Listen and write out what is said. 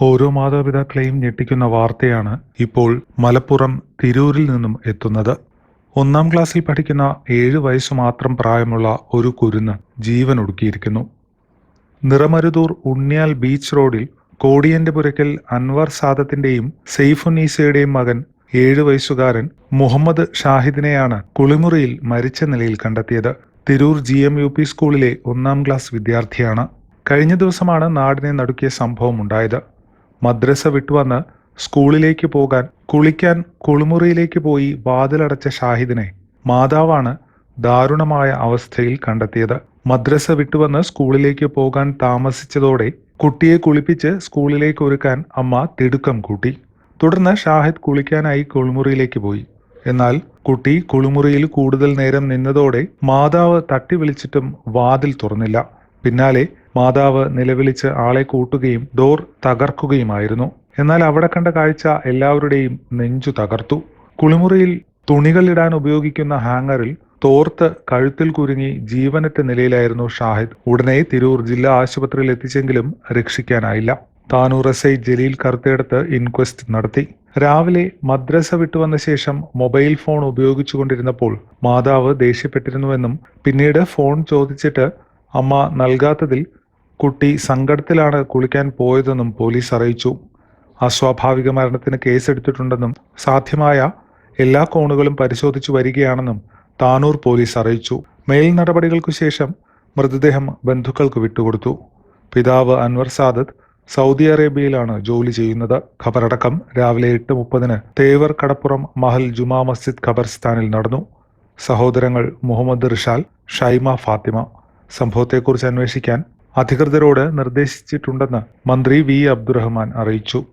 ഓരോ മാതാപിതാക്കളെയും ഞെട്ടിക്കുന്ന വാർത്തയാണ് ഇപ്പോൾ മലപ്പുറം തിരൂരിൽ നിന്നും എത്തുന്നത്. ഒന്നാം ക്ലാസ്സിൽ പഠിക്കുന്ന ഏഴ് വയസ്സ് മാത്രം പ്രായമുള്ള ഒരു കുരുന്ന് ജീവൻ ഒടുക്കിയിരിക്കുന്നു നിറമരുതൂർ ഉണ്ണിയാൽ ബീച്ച് റോഡിൽ കോടിയന്റെ പുരക്കൽ അൻവർ സാദത്തിന്റെയും സെയ്ഫുന്നീസയുടെയും മകൻ ഏഴു വയസ്സുകാരൻ മുഹമ്മദ് ഷാഹിദിനെയാണ് കുളിമുറിയിൽ മരിച്ച നിലയിൽ കണ്ടെത്തിയത്. Tirur G M U P സ്കൂളിലെ ഒന്നാം ക്ലാസ് വിദ്യാർത്ഥിയാണ്. കഴിഞ്ഞ ദിവസമാണ് നാടിനെ നടുക്കിയ സംഭവം ഉണ്ടായത് മദ്രസ വിട്ടുവന്ന് സ്കൂളിലേക്ക് പോകാൻ കുളിക്കാൻ കുളിമുറിയിലേക്ക് പോയി വാതിലടച്ച ഷാഹിദിനെ മാതാവാണ് ദാരുണമായ അവസ്ഥയിൽ കണ്ടെത്തിയത്. മദ്രസ വിട്ടുവന്ന് സ്കൂളിലേക്ക് പോകാൻ താമസിച്ചതോടെ കുട്ടിയെ കുളിപ്പിച്ച് സ്കൂളിലേക്ക് ഒരുക്കാൻ അമ്മ തിടുക്കം കൂട്ടി. തുടർന്ന് ഷാഹിദ് കുളിക്കാനായി കുളിമുറിയിലേക്ക് പോയി. എന്നാൽ കുട്ടി കുളിമുറിയിൽ കൂടുതൽ നേരം നിന്നതോടെ മാതാവ് തട്ടി വിളിച്ചിട്ടും വാതിൽ തുറന്നില്ല. പിന്നാലെ മാതാവ് നിലവിളിച്ച് ആളെ കൂട്ടുകയും ഡോർ തകർക്കുകയുമായിരുന്നു. എന്നാൽ അവിടെ കണ്ട കാഴ്ച എല്ലാവരുടെയും നെഞ്ചു തകർത്തു. കുളിമുറിയിൽ തുണികൾ ഇടാൻ ഉപയോഗിക്കുന്ന ഹാങ്ങറിൽ തോർത്ത് കഴുത്തിൽ കുരുങ്ങി ജീവനറ്റ നിലയിലായിരുന്നു ഷാഹിദ്. ഉടനെ തിരൂർ ജില്ലാ ആശുപത്രിയിൽ എത്തിച്ചെങ്കിലും രക്ഷിക്കാനായില്ല. താനൂർ എസ് ഐ ജലീൽ കറുത്തെടുത്ത് ഇൻക്വസ്റ്റ് നടത്തി. രാവിലെ മദ്രസ വിട്ടുവന്ന ശേഷം മൊബൈൽ ഫോൺ ഉപയോഗിച്ചുകൊണ്ടിരുന്നപ്പോൾ മാതാവ് ദേഷ്യപ്പെട്ടിരുന്നുവെന്നും പിന്നീട് ഫോൺ ചോദിച്ചിട്ട് അമ്മ നൽകാത്തതിൽ കുട്ടി സങ്കടത്തിലാണ് കുളിക്കാൻ പോയതെന്നും പോലീസ് അറിയിച്ചു. അസ്വാഭാവിക മരണത്തിന് കേസെടുത്തിട്ടുണ്ടെന്നും സാധ്യമായ എല്ലാ കോണുകളും പരിശോധിച്ചു വരികയാണെന്നും താനൂർ പോലീസ് അറിയിച്ചു. മേൽ നടപടികൾക്കു ശേഷം മൃതദേഹം ബന്ധുക്കൾക്ക് വിട്ടുകൊടുത്തു. പിതാവ് അൻവർ സാദത്ത് സൗദി അറേബ്യയിലാണ് ജോലി ചെയ്യുന്നത്. ഖബറടക്കം രാവിലെ എട്ട് മുപ്പതിന് തേവർ കടപ്പുറം മഹൽ ജുമാ മസ്ജിദ് ഖബർസ്ഥാനിൽ നടന്നു. സഹോദരങ്ങൾ മുഹമ്മദ് റിഷാൽ ഷൈമ ഫാത്തിമ. സംഭവത്തെക്കുറിച്ച് അന്വേഷിക്കാൻ അധികൃതരോട് നിർദ്ദേശിച്ചിട്ടുണ്ടെന്ന് മന്ത്രി വി അബ്ദുറഹ്മാൻ അറിയിച്ചു